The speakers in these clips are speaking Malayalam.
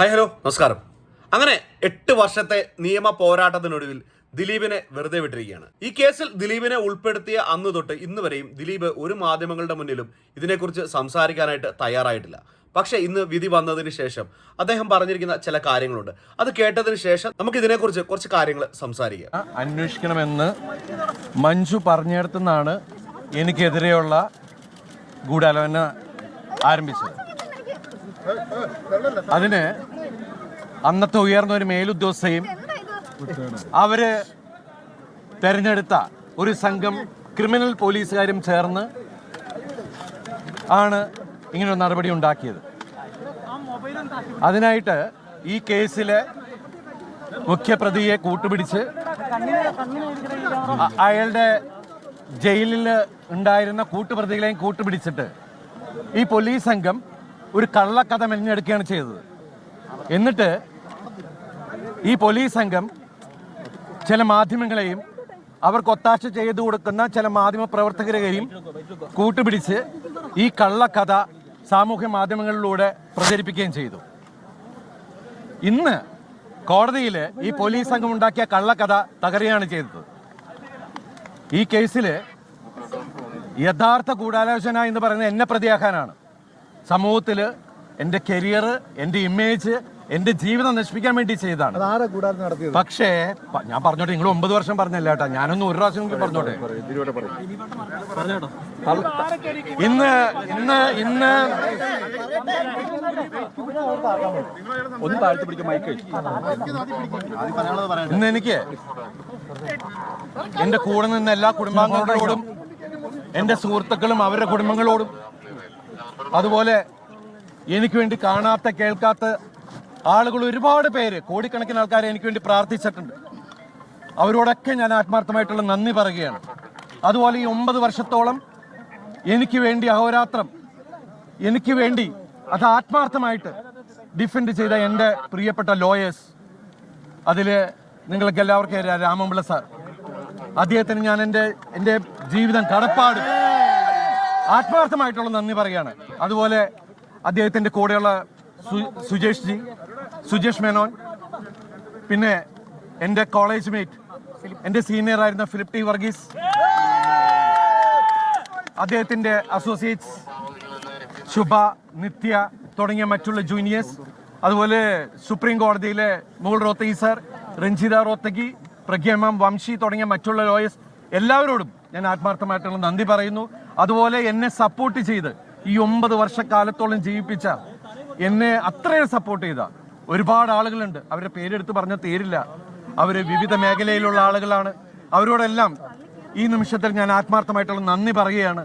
ഹായ് ഹലോ നമസ്കാരം. അങ്ങനെ എട്ട് വർഷത്തെ നിയമ പോരാട്ടത്തിനൊടുവിൽ ദിലീപിനെ വെറുതെ വിട്ടിരിക്കുകയാണ്. ഈ കേസിൽ ദിലീപിനെ ഉൾപ്പെടുത്തിയ അന്ന് തൊട്ട് ഇന്ന് വരെയും ദിലീപ് ഒരു മാധ്യമങ്ങളുടെ മുന്നിലും ഇതിനെക്കുറിച്ച് സംസാരിക്കാനായിട്ട് തയ്യാറായിട്ടില്ല. പക്ഷേ ഇന്ന് വിധി വന്നതിന് ശേഷം അദ്ദേഹം പറഞ്ഞിരിക്കുന്ന ചില കാര്യങ്ങളുണ്ട്. അത് കേട്ടതിന് ശേഷം നമുക്ക് ഇതിനെക്കുറിച്ച് കുറച്ച് കാര്യങ്ങൾ സംസാരിക്കാം. അന്വേഷിക്കണമെന്ന് മഞ്ജു പറഞ്ഞിടത്തുനിന്നാണ് എനിക്കെതിരെയുള്ള ഗൂഢാലോചന ആരംഭിച്ചത്. അതിന് അന്നത്തെ ഉയർന്ന ഒരു മേലുദ്യോഗസ്ഥയും അവർ തെരഞ്ഞെടുത്ത ഒരു സംഘം ക്രിമിനൽ പോലീസുകാരും ചേർന്ന് ആണ് ഇങ്ങനെ ഒരു നടപടി ഉണ്ടാക്കിയത്. അതിനായിട്ട് ഈ കേസിലെ മുഖ്യപ്രതിയെ കൂട്ടുപിടിച്ച് അയാളുടെ ജയിലിൽ ഉണ്ടായിരുന്ന കൂട്ടുപ്രതികളെയും കൂട്ടുപിടിച്ചിട്ട് ഈ പോലീസ് സംഘം ഒരു കള്ളക്കഥ മെഞ്ഞെടുക്കുകയാണ് ചെയ്തത്. എന്നിട്ട് ഈ പോലീസ് സംഘം ചില മാധ്യമങ്ങളെയും അവർക്ക് ഒത്താശ ചെയ്തു കൊടുക്കുന്ന ചില മാധ്യമ പ്രവർത്തകരെയും കൂട്ടുപിടിച്ച് ഈ കള്ളക്കഥ സാമൂഹ്യ മാധ്യമങ്ങളിലൂടെ പ്രചരിപ്പിക്കുകയും ചെയ്തു. ഇന്ന് കോടതിയിൽ ഈ പോലീസ് സംഘം ഉണ്ടാക്കിയ കള്ളക്കഥ തകരുകയാണ് ചെയ്തത്. ഈ കേസിൽ യഥാർത്ഥ ഗൂഢാലോചന എന്ന് പറയുന്നത് എന്നെ പ്രതിയാക്കാനാണ്. സമൂഹത്തിൽ എന്റെ കരിയർ എന്റെ ഇമേജ് എന്റെ ജീവിതം നശിപ്പിക്കാൻ വേണ്ടി ചെയ്തതാണ്. ആരാ കൂടാതെ നടത്തിയത്? പക്ഷേ ഞാൻ പറഞ്ഞോട്ടെ നിങ്ങൾ ഒമ്പത് വർഷം പറഞ്ഞല്ല കേട്ടോ? ഞാനൊന്നും ഒരു പ്രാവശ്യം പറഞ്ഞോട്ടെ? ഇന്ന് ഇന്ന് ഇന്ന് ഒന്ന് താഴ്ത്തി പിടിക്കും മൈക്ക് ഇന്ന് എനിക്ക് എന്റെ കൂടെ നിന്ന് എല്ലാ കുടുംബാംഗങ്ങളോടും എന്റെ സുഹൃത്തുക്കളും അവരുടെ കുടുംബങ്ങളോടും അതുപോലെ എനിക്ക് വേണ്ടി കാണാത്ത കേൾക്കാത്ത ആളുകൾ ഒരുപാട് പേര് കോടിക്കണക്കിന് ആൾക്കാരെ എനിക്ക് വേണ്ടി പ്രാർത്ഥിച്ചിട്ടുണ്ട്. അവരോടൊക്കെ ഞാൻ ആത്മാർത്ഥമായിട്ടുള്ള നന്ദി പറയുകയാണ്. അതുപോലെ ഈ ഒമ്പത് വർഷത്തോളം എനിക്ക് വേണ്ടി അഹോരാത്രം എനിക്ക് വേണ്ടി അത് ആത്മാർത്ഥമായിട്ട് ഡിഫെൻഡ് ചെയ്ത എന്റെ പ്രിയപ്പെട്ട ലോയേഴ്സ് അതിൽ നിങ്ങൾക്ക് എല്ലാവർക്കും രാമമ്പിള സാർ. അദ്ദേഹത്തിന് ഞാൻ എന്റെ എന്റെ ജീവിതം കടപ്പാട്. ആത്മാർത്ഥമായിട്ടുള്ള നന്ദി പറയുകയാണ്. അതുപോലെ അദ്ദേഹത്തിന്റെ കൂടെയുള്ള സുജേഷ് ജി സുജേഷ് മേനോൻ പിന്നെ എന്റെ കോളേജ് മേറ്റ് എന്റെ സീനിയർ ആയിരുന്ന ഫിലിപ് ടി വർഗീസ് അദ്ദേഹത്തിന്റെ അസോസിയേറ്റ്സ് ശുഭ നിത്യ തുടങ്ങിയ മറ്റുള്ള ജൂനിയേഴ്സ് അതുപോലെ സുപ്രീം കോടതിയിലെ മുകുൾ റോത്തഗി സർ രഞ്ജിത റോത്തഗി പ്രഗ്യമാം വംശി തുടങ്ങിയ മറ്റുള്ള ലോയേഴ്സ് എല്ലാവരോടും ഞാൻ ആത്മാർത്ഥമായിട്ടുള്ള നന്ദി പറയുന്നു. അതുപോലെ എന്നെ സപ്പോർട്ട് ചെയ്ത് ഈ ഒമ്പത് വർഷക്കാലത്തോളം ജീവിപ്പിച്ച എന്നെ അത്രയും സപ്പോർട്ട് ചെയ്ത ഒരുപാട് ആളുകളുണ്ട്. അവരുടെ പേരെടുത്ത് പറഞ്ഞ തീരില്ല അവർ വിവിധ മേഖലയിലുള്ള ആളുകളാണ്. അവരോടെല്ലാം ഈ നിമിഷത്തിൽ ഞാൻ ആത്മാർത്ഥമായിട്ടുള്ള നന്ദി പറയുകയാണ്.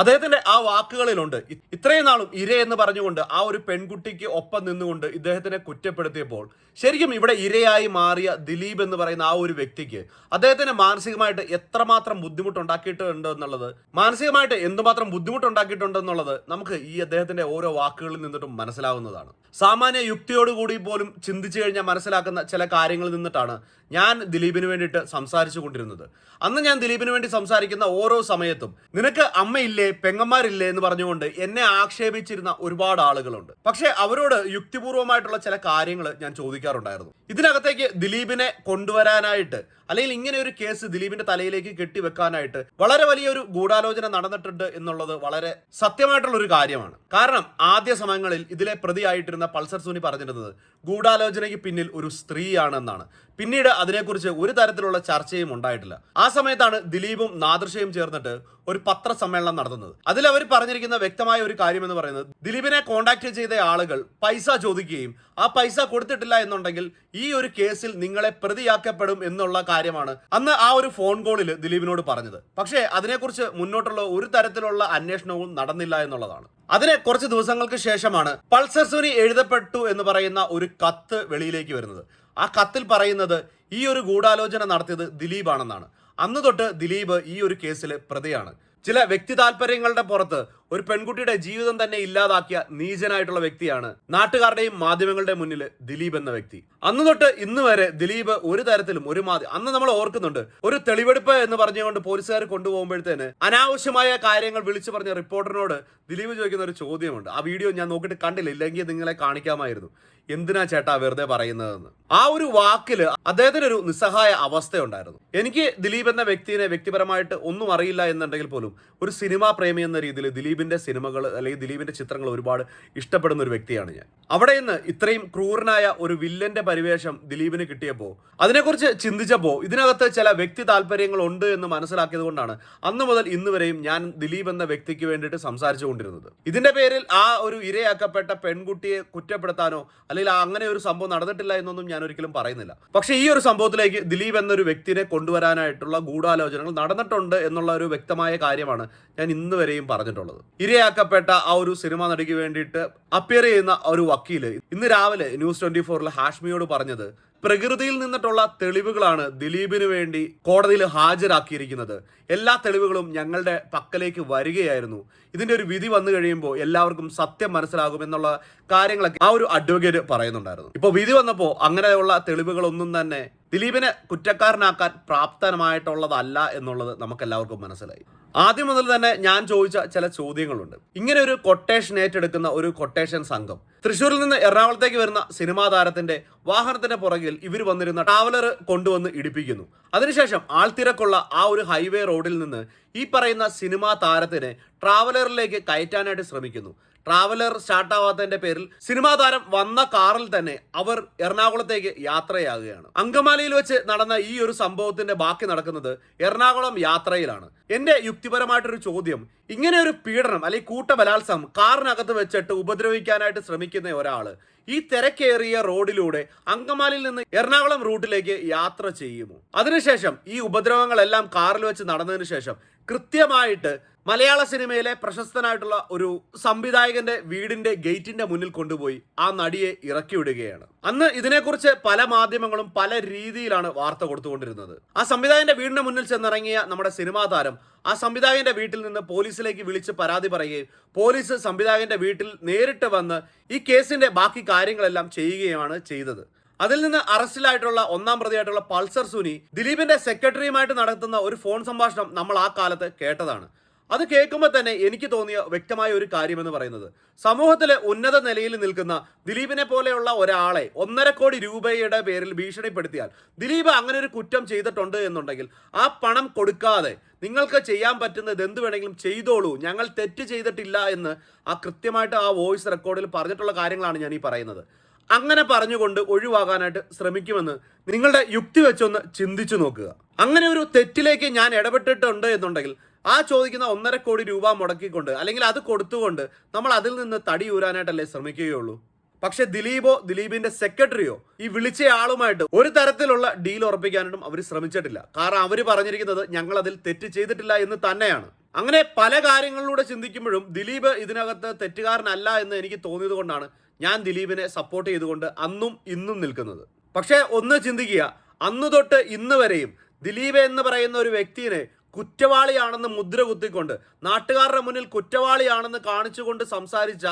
അദ്ദേഹത്തിന്റെ ആ വാക്കുകളിലുണ്ട്. ഇത്രയും നാളും ഇര എന്ന് പറഞ്ഞുകൊണ്ട് ആ ഒരു പെൺകുട്ടിക്ക് ഒപ്പം നിന്നുകൊണ്ട് ഇദ്ദേഹത്തിനെ കുറ്റപ്പെടുത്തിയപ്പോൾ ശരിക്കും ഇവിടെ ഇരയായി മാറിയ ദിലീപ് എന്ന് പറയുന്ന ആ ഒരു വ്യക്തിക്ക് അദ്ദേഹത്തിന് മാനസികമായിട്ട് എത്രമാത്രം ബുദ്ധിമുട്ടുണ്ടാക്കിയിട്ടുണ്ട് എന്നുള്ളത് മാനസികമായിട്ട് എന്തുമാത്രം ബുദ്ധിമുട്ടുണ്ടാക്കിയിട്ടുണ്ട് എന്നുള്ളത് നമുക്ക് ഈ അദ്ദേഹത്തിന്റെ ഓരോ വാക്കുകളിൽ നിന്നിട്ടും മനസ്സിലാവുന്നതാണ്. സാമാന്യ യുക്തിയോടുകൂടി പോലും ചിന്തിച്ചു കഴിഞ്ഞാൽ മനസ്സിലാക്കുന്ന ചില കാര്യങ്ങളിൽ നിന്നിട്ടാണ് ഞാൻ ദിലീപിന് വേണ്ടിയിട്ട് സംസാരിച്ചു കൊണ്ടിരുന്നത്. അന്ന് ഞാൻ ദിലീപിന് വേണ്ടി സംസാരിക്കുന്ന ഓരോ സമയത്തും നിനക്ക് അമ്മയില്ലേ പെങ്ങന്മാരില്ലേ എന്ന് പറഞ്ഞുകൊണ്ട് എന്നെ ആക്ഷേപിച്ചിരുന്ന ഒരുപാട് ആളുകളുണ്ട്. പക്ഷെ അവരോട് യുക്തിപൂർവമായിട്ടുള്ള ചില കാര്യങ്ങൾ ഞാൻ ചോദിക്കാറുണ്ടായിരുന്നു. ഇതിനകത്തേക്ക് ദിലീപിനെ കൊണ്ടുവരാനായിട്ട് അല്ലെങ്കിൽ ഇങ്ങനെ ഒരു കേസ് ദിലീപിന്റെ തലയിലേക്ക് കെട്ടിവെക്കാനായിട്ട് വളരെ വലിയൊരു ഗൂഢാലോചന നടന്നിട്ടുണ്ട് എന്നുള്ളത് വളരെ സത്യമായിട്ടുള്ള ഒരു കാര്യമാണ്. കാരണം ആദ്യ സമയങ്ങളിൽ ഇതിലെ പ്രതിയായിട്ടിരുന്ന പൾസർ സുനി പറഞ്ഞിരുന്നത് ഗൂഢാലോചനയ്ക്ക് പിന്നിൽ ഒരു സ്ത്രീയാണെന്നാണ്. പിന്നീട് അതിനെക്കുറിച്ച് ഒരു തരത്തിലുള്ള ചർച്ചയും ഉണ്ടായിട്ടില്ല. ആ സമയത്താണ് ദിലീപും നാദൃശയും ചേർന്നിട്ട് ഒരു പത്രസമ്മേളനം നടത്തുന്നത് അതിൽ അവർ പറഞ്ഞിരിക്കുന്ന വ്യക്തമായ ഒരു കാര്യം എന്ന് പറയുന്നത് ദിലീപിനെ കോണ്ടാക്ട് ചെയ്ത ആളുകൾ പൈസ ചോദിക്കുകയും ആ പൈസ കൊടുത്തിട്ടില്ല എന്നുണ്ടെങ്കിൽ ഈ ഒരു കേസിൽ നിങ്ങളെ പ്രതിയാക്കപ്പെടും എന്നുള്ള കാര്യമാണ്. അന്ന് ആ ഒരു ഫോൺ കോളിൽ ദിലീപിനോട് പറഞ്ഞത്. പക്ഷേ അതിനെക്കുറിച്ച് മുന്നോട്ടുള്ള ഒരു തരത്തിലുള്ള അന്വേഷണവും നടന്നില്ല എന്നുള്ളതാണ്. അതിന് കുറച്ച് ദിവസങ്ങൾക്ക് ശേഷമാണ് പൾസർ സുനി എഴുതപ്പെട്ടു എന്ന് പറയുന്ന ഒരു കത്ത് വെളിയിലേക്ക് വരുന്നത്. ആ കത്തിൽ പറയുന്നത് ഈ ഒരു ഗൂഢാലോചന നടത്തിയത് ദിലീപാണെന്നാണ്. അന്ന് തൊട്ട് ദിലീപ് ഈ ഒരു കേസിൽ പ്രതിയാണ്. ചില വ്യക്തി താല്പര്യങ്ങളുടെ പുറത്ത് ഒരു പെൺകുട്ടിയുടെ ജീവിതം തന്നെ ഇല്ലാതാക്കിയ നീചനായിട്ടുള്ള വ്യക്തിയാണ് നാട്ടുകാരുടെയും മാധ്യമങ്ങളുടെയും മുന്നിൽ ദിലീപ് എന്ന വ്യക്തി. അന്ന് തൊട്ട് ഇന്ന് വരെ ദിലീപ് ഒരു തരത്തിലും ഒരു മാധ്യമം അന്ന് നമ്മൾ ഓർക്കുന്നുണ്ട്. ഒരു തെളിവെടുപ്പ് എന്ന് പറഞ്ഞുകൊണ്ട് പോലീസുകാർ കൊണ്ടുപോകുമ്പോഴത്തേന് അനാവശ്യമായ കാര്യങ്ങൾ വിളിച്ചു പറഞ്ഞ റിപ്പോർട്ടറിനോട് ദിലീപ് ചോദിക്കുന്ന ഒരു ചോദ്യമുണ്ട്. ആ വീഡിയോ ഞാൻ നോക്കിയിട്ട് കണ്ടില്ല. ഇല്ലെങ്കിൽ നിങ്ങളെ കാണിക്കാമായിരുന്നു. എന്തിനാ ചേട്ടാ വെറുതെ പറയുന്നതെന്ന്. ആ ഒരു വാക്കിൽ അദ്ദേഹത്തിന് ഒരു നിസ്സഹായ അവസ്ഥയുണ്ടായിരുന്നു. എനിക്ക് ദിലീപ് എന്ന വ്യക്തിയെ വ്യക്തിപരമായിട്ട് ഒന്നും അറിയില്ല എന്നുണ്ടെങ്കിൽ പോലും ഒരു സിനിമാ പ്രേമി എന്ന രീതിയിൽ ദിലീപിന്റെ സിനിമകൾ അല്ലെങ്കിൽ ദിലീപിന്റെ ചിത്രങ്ങൾ ഒരുപാട് ഇഷ്ടപ്പെടുന്ന ഒരു വ്യക്തിയാണ് ഞാൻ. അവിടെ നിന്ന് ഇത്രയും ക്രൂരനായ ഒരു വില്ലന്റെ പരിവേഷം ദിലീപിന് കിട്ടിയപ്പോൾ അതിനെക്കുറിച്ച് ചിന്തിച്ചപ്പോൾ ഇതിനകത്ത് ചില വ്യക്തി താല്പര്യങ്ങൾ ഉണ്ട് എന്ന് മനസ്സിലാക്കിയത് കൊണ്ടാണ് അന്ന് മുതൽ ഇന്ന് വരെയും ഞാൻ ദിലീപ് എന്ന വ്യക്തിക്ക് വേണ്ടിയിട്ട് സംസാരിച്ചു കൊണ്ടിരുന്നത്. ഇതിന്റെ പേരിൽ ആ ഒരു ഇരയാക്കപ്പെട്ട പെൺകുട്ടിയെ കുറ്റപ്പെടുത്താനോ അല്ലെങ്കിൽ അങ്ങനെ ഒരു സംഭവം നടന്നിട്ടില്ല എന്നൊന്നും ഞാൻ ഒരിക്കലും പറയുന്നില്ല. പക്ഷേ ഈ ഒരു സംഭവത്തിലേക്ക് ദിലീപ് എന്നൊരു വ്യക്തിനെ കൊണ്ടുവരാനായിട്ടുള്ള ഗൂഢാലോചനകൾ നടന്നിട്ടുണ്ട് എന്നുള്ള ഒരു വ്യക്തമായ കാര്യമാണ് ഞാൻ ഇന്ന് വരെയും പറഞ്ഞിട്ടുള്ളത്. ഇരയാക്കപ്പെട്ട ആ ഒരു സിനിമ നടിക്ക് വേണ്ടിയിട്ട് അപ്പിയർ ചെയ്യുന്ന ഒരു വക്കീൽ ഇന്ന് രാവിലെ ന്യൂസ് ട്വന്റി ഫോറിൽ ഹാഷ്മിയോട് പറഞ്ഞത് പ്രകൃതിയിൽ നിന്നിട്ടുള്ള തെളിവുകളാണ് ദിലീപിന് വേണ്ടി കോടതിയിൽ ഹാജരാക്കിയിരിക്കുന്നത്. എല്ലാ തെളിവുകളും ഞങ്ങളുടെ പക്കലേക്ക് വരികയായിരുന്നു. ഇതിന്റെ ഒരു വിധി വന്നു കഴിയുമ്പോൾ എല്ലാവർക്കും സത്യം മനസ്സിലാകും എന്നുള്ള കാര്യങ്ങളൊക്കെ ആ ഒരു അഡ്വക്കേറ്റ് പറയുന്നുണ്ടായിരുന്നു. ഇപ്പോൾ വിധി വന്നപ്പോൾ അങ്ങനെയുള്ള തെളിവുകളൊന്നും തന്നെ ദിലീപിനെ കുറ്റക്കാരനാക്കാൻ പ്രാപ്തനമായിട്ടുള്ളതല്ല എന്നുള്ളത് നമുക്ക് എല്ലാവർക്കും മനസ്സിലായി. ആദ്യം മുതൽ തന്നെ ഞാൻ ചോദിച്ച ചില ചോദ്യങ്ങളുണ്ട്. ഇങ്ങനെ ഒരു കൊട്ടേഷൻ ഏറ്റെടുക്കുന്ന ഒരു കൊട്ടേഷൻ സംഘം തൃശ്ശൂരിൽ നിന്ന് എറണാകുളത്തേക്ക് വരുന്ന സിനിമാ താരത്തിന്റെ വാഹനത്തിന്റെ പുറകിൽ ഇവർ വന്നിരുന്ന ട്രാവലർ കൊണ്ടുവന്ന് ഇടിപ്പിക്കുന്നു. അതിനുശേഷം ആൾത്തിരക്കുള്ള ആ ഒരു ഹൈവേ റോഡിൽ നിന്ന് ഈ പറയുന്ന സിനിമാ താരത്തിനെ ട്രാവലറിലേക്ക് കയറ്റാനായിട്ട് ശ്രമിക്കുന്നു. ട്രാവലർ സ്റ്റാർട്ടാവാത്തതിന്റെ പേരിൽ സിനിമാ താരം വന്ന കാറിൽ തന്നെ അവർ എറണാകുളത്തേക്ക് യാത്രയാകുകയാണ്. അങ്കമാലിയിൽ വെച്ച് നടന്ന ഈ ഒരു സംഭവത്തിന്റെ ബാക്കി നടക്കുന്നത് എറണാകുളം യാത്രയിലാണ്. എന്റെ യുക്തിപരമായിട്ടൊരു ചോദ്യം ഇങ്ങനെ ഒരു പീഡനം അല്ലെങ്കിൽ കൂട്ടബലാത്സംഗം കാറിനകത്ത് വെച്ചിട്ട് ഉപദ്രവിക്കാനായിട്ട് ശ്രമിക്കുന്ന ഒരാൾ ഈ തിരക്കേറിയ റോഡിലൂടെ അങ്കമാലിയിൽ നിന്ന് എറണാകുളം റൂട്ടിലേക്ക് യാത്ര ചെയ്യുമോ? അതിനുശേഷം ഈ ഉപദ്രവങ്ങളെല്ലാം കാറിൽ വെച്ച് നടന്നതിന് ശേഷം കൃത്യമായിട്ട് മലയാള സിനിമയിലെ പ്രശസ്തനായിട്ടുള്ള ഒരു സംവിധായകന്റെ വീടിന്റെ ഗേറ്റിന്റെ മുന്നിൽ കൊണ്ടുപോയി ആ നടിയെ ഇറക്കിവിടുകയാണ്. അന്ന് ഇതിനെക്കുറിച്ച് പല മാധ്യമങ്ങളും പല രീതിയിലാണ് വാർത്ത കൊടുത്തുകൊണ്ടിരുന്നത്. ആ സംവിധായകന്റെ വീടിന്റെ മുന്നിൽ ചെന്നിറങ്ങിയ നമ്മുടെ സിനിമാ താരം ആ സംവിധായകന്റെ വീട്ടിൽ നിന്ന് പോലീസിലേക്ക് വിളിച്ച് പരാതി പറയുകയും പോലീസ് സംവിധായകന്റെ വീട്ടിൽ നേരിട്ട് വന്ന് ഈ കേസിന്റെ ബാക്കി കാര്യങ്ങളെല്ലാം ചെയ്യുകയാണ് ചെയ്തത്. അതിൽ നിന്ന് അറസ്റ്റിലായിട്ടുള്ള ഒന്നാം പ്രതിയായിട്ടുള്ള പൾസർ സുനി ദിലീപിന്റെ സെക്രട്ടറിയുമായിട്ട് നടത്തുന്ന ഒരു ഫോൺ സംഭാഷണം നമ്മൾ ആ കാലത്ത് കേട്ടതാണ്. അത് കേൾക്കുമ്പോൾ തന്നെ എനിക്ക് തോന്നിയ വ്യക്തമായ ഒരു കാര്യമെന്ന് പറയുന്നത്. സമൂഹത്തിലെ ഉന്നത നിലയിൽ നിൽക്കുന്ന ദിലീപിനെ പോലെയുള്ള ഒരാളെ ഒന്നര കോടി രൂപയുടെ പേരിൽ ഭീഷണിപ്പെടുത്തിയാൽ ദിലീപ് അങ്ങനെ ഒരു കുറ്റം ചെയ്തിട്ടുണ്ട് എന്നുണ്ടെങ്കിൽ ആ പണം കൊടുക്കാതെ നിങ്ങൾക്ക് ചെയ്യാൻ പറ്റുന്നത് എന്ത് വേണമെങ്കിലും ചെയ്തോളൂ. ഞങ്ങൾ തെറ്റ് ചെയ്തിട്ടില്ല എന്ന് ആ കൃത്യമായിട്ട് ആ വോയിസ് റെക്കോർഡിൽ പറഞ്ഞിട്ടുള്ള കാര്യങ്ങളാണ് ഞാൻ ഈ പറയുന്നത്. അങ്ങനെ പറഞ്ഞുകൊണ്ട് ഒഴിവാകാനായിട്ട് ശ്രമിക്കുമെന്ന് നിങ്ങളുടെ യുക്തി വെച്ചൊന്ന് ചിന്തിച്ചു നോക്കുക. അങ്ങനെ ഒരു തെറ്റിലേക്ക് ഞാൻ ഇടപെട്ടിട്ടുണ്ട് എന്നുണ്ടെങ്കിൽ ആ ചോദിക്കുന്ന ഒന്നര കോടി രൂപ മുടക്കിക്കൊണ്ട് അല്ലെങ്കിൽ അത് കൊടുത്തുകൊണ്ട് നമ്മൾ അതിൽ നിന്ന് തടി ഊരാനായിട്ടല്ലേ ശ്രമിക്കുകയുള്ളൂ. പക്ഷെ ദിലീപോ ദിലീപിന്റെ സെക്രട്ടറിയോ ഈ വിളിച്ച ആളുമായിട്ട് ഒരു തരത്തിലുള്ള ഡീൽ ഉറപ്പിക്കാനായിട്ടും അവർ ശ്രമിച്ചിട്ടില്ല. കാരണം അവർ പറഞ്ഞിരിക്കുന്നത് ഞങ്ങൾ അതിൽ തെറ്റ് ചെയ്തിട്ടില്ല എന്ന് തന്നെയാണ്. അങ്ങനെ പല കാര്യങ്ങളിലൂടെ ചിന്തിക്കുമ്പോഴും ദിലീപ് ഇതിനകത്ത് തെറ്റുകാരനല്ല എന്ന് എനിക്ക് തോന്നിയത് കൊണ്ടാണ് ഞാൻ ദിലീപിനെ സപ്പോർട്ട് ചെയ്തുകൊണ്ട് അന്നും ഇന്നും നിൽക്കുന്നത്. പക്ഷേ ഒന്ന് ചിന്തിക്കുക അന്നു തൊട്ട് ഇന്ന് വരെയും ദിലീപ് എന്ന് പറയുന്ന ഒരു വ്യക്തിയെ കുറ്റവാളിയാണെന്ന് മുദ്ര കുത്തിക്കൊണ്ട് നാട്ടുകാരുടെ മുന്നിൽ കുറ്റവാളിയാണെന്ന് കാണിച്ചുകൊണ്ട് സംസാരിച്ച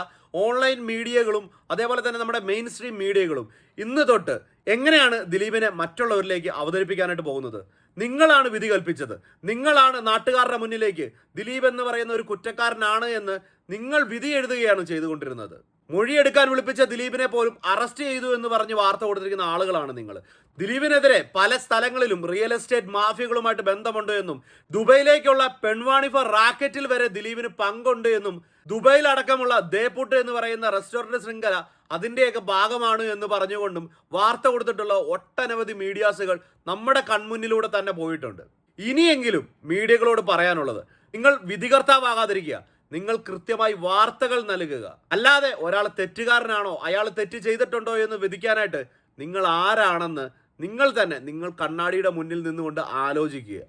ഓൺലൈൻ മീഡിയകളും അതേപോലെ തന്നെ നമ്മുടെ മെയിൻ സ്ട്രീം മീഡിയകളും ഇന്ന് തൊട്ട് എങ്ങനെയാണ് ദിലീപിനെ മറ്റുള്ളവരിലേക്ക് അവതരിപ്പിക്കാനായിട്ട് പോകുന്നത്? നിങ്ങളാണ് വിധി കൽപ്പിച്ചത്. നിങ്ങളാണ് നാട്ടുകാരുടെ മുന്നിലേക്ക് ദിലീപ് എന്ന് പറയുന്ന ഒരു കുറ്റക്കാരനാണ് എന്ന് നിങ്ങൾ വിധി എഴുതുകയാണ് ചെയ്തുകൊണ്ടിരുന്നത്. മൊഴിയെടുക്കാൻ വിളിപ്പിച്ച ദിലീപിനെ പോലും അറസ്റ്റ് ചെയ്തു എന്ന് പറഞ്ഞ് വാർത്ത കൊടുത്തിരിക്കുന്ന ആളുകളാണ് നിങ്ങൾ. ദിലീപിനെതിരെ പല സ്ഥലങ്ങളിലും റിയൽ എസ്റ്റേറ്റ് മാഫിയകളുമായിട്ട് ബന്ധമുണ്ട് എന്നും ദുബൈയിലേക്കുള്ള പെൺവാണിഫ റാക്കറ്റിൽ വരെ ദിലീപിന് പങ്കുണ്ട് എന്നും ദുബൈയിൽ അടക്കമുള്ള ദേപ്പുട്ട് എന്ന് പറയുന്ന റെസ്റ്റോറന്റ് ശൃംഖല അതിന്റെയൊക്കെ ഭാഗമാണ് എന്ന് പറഞ്ഞുകൊണ്ടും വാർത്ത കൊടുത്തിട്ടുള്ള ഒട്ടനവധി മീഡിയാസുകൾ നമ്മുടെ കൺമുന്നിലൂടെ തന്നെ പോയിട്ടുണ്ട്. ഇനിയെങ്കിലും മീഡിയകളോട് പറയാനുള്ളത് നിങ്ങൾ വിധികർത്താവാകാതിരിക്കുക. നിങ്ങൾ കൃത്യമായി വാർത്തകൾ നൽകുക. അല്ലാതെ ഒരാൾ തെറ്റുകാരനാണോ അയാൾ തെറ്റ് ചെയ്തിട്ടുണ്ടോ എന്ന് വിധിക്കാനായിട്ട് നിങ്ങൾ ആരാണെന്ന് നിങ്ങൾ തന്നെ നിങ്ങൾ കണ്ണാടിയുടെ മുന്നിൽ നിന്നുകൊണ്ട് ആലോചിക്കുക.